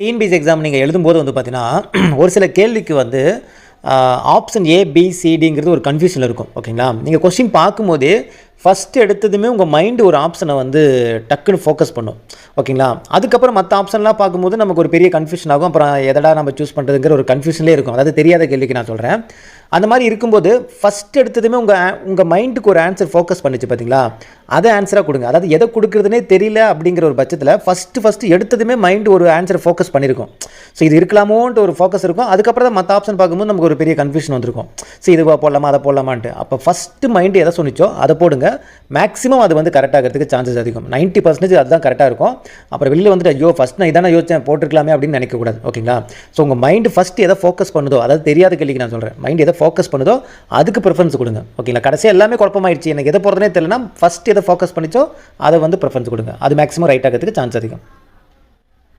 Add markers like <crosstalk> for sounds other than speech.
TNPSC exam நீங்கள் எழுதும்போது வந்து பார்த்தீங்கன்னா <clears throat> ஒரு சில கேள்விக்கு வந்து ஆப்ஷன் ஏ பி சிடிங்கிறது ஒரு கன்ஃபியூஷனில் இருக்கும் ஓகேங்களா? நீங்கள் கொஸ்டின் பார்க்கும்போதே ஃபஸ்ட்டு எடுத்ததுமே உங்கள் மைண்டு ஒரு ஆப்ஷனை வந்து டக்குன்னு ஃபோக்கஸ் பண்ணும் ஓகேங்களா? அதுக்கப்புறம் மற்ற ஆப்ஷன்லாம் பார்க்கும்போது நமக்கு ஒரு பெரிய கன்ஃபியூஷன் ஆகும். அப்புறம் எதடா நம்ம சூஸ் பண்ணுறதுங்கிற ஒரு கன்ஃபியூஷன்லேயே இருக்கும். அதாவது தெரியாத கேள்விக்கு நான் சொல்கிறேன் அந்த மாதிரி இருக்கும்போது ஃபஸ்ட் எடுத்ததுமே உங்கள் உங்கள் மைண்டுக்கு ஒரு ஆன்சர் ஃபோக்கஸ் பண்ணுச்சு பார்த்தீங்களா அதை ஆன்சராக கொடுங்க. அதாவது எதை கொடுக்குறதுனே தெரியல அப்படிங்கிற ஒரு பட்சத்தில் ஃபஸ்ட்டு ஃபஸ்ட்டு எடுத்ததுமே மைண்டு ஒரு ஆன்சர் ஃபோக்கஸ் பண்ணியிருக்கும் ஸோ இது இருக்கலாமோன்ட்டு ஒரு ஃபோக்கஸ் இருக்கும். அதுக்கப்புறம் தான் மற்ற ஆப்ஷன் பார்க்கும்போது நமக்கு ஒரு பெரிய கன்ஃபியூஷன் வந்திருக்கும். ஸோ இது போடலாமா அதை போடலாமான்ட்டு. அப்போ ஃபஸ்ட்டு மைண்டு எதை சொன்னிச்சோ அதை போடுங்க. மேக்ஸிமம் அது வந்து கரெக்டாகிறதுக்கு சான்சஸ் அதிகம். நைன்ட்டி பர்சன்டேஜ் அதுதான் கரெக்டாக இருக்கும். அப்புறம் வெளியில் வந்துட்டு ஐயோ ஃபஸ்ட் நான் இதானே யோசிச்சேன் போட்டிருக்கலாமே அப்படின்னு நினைக்கக்கூடாது. ஓகேங்களா ஸோ உங்கள் மைண்டு ஃபஸ்ட்டு எதை ஃபோக்கஸ் பண்ணுதோ அதாவது தெரியாத கேள்விக்கு நான் சொல்கிறேன் மைண்ட் எதை ஃபோக்கஸ் பண்ணுதோ அதுக்கு ப்ரிஃபரன்ஸ் கொடுங்க. ஓகேங்களா கடைசியாக எல்லாமே குழப்பமாயிடுச்சு எனக்கு எதை போகிறதுனே தெரியலனா ஃபஸ்ட் எதை ஃபோக்கஸ் பண்ணிச்சோ அதை வந்து ப்ரிஃபரன்ஸ் கொடுங்க. அது மேக்ஸிமம் ரைட் ஆகிறதுக்கு சான்ஸ் அதிகம்.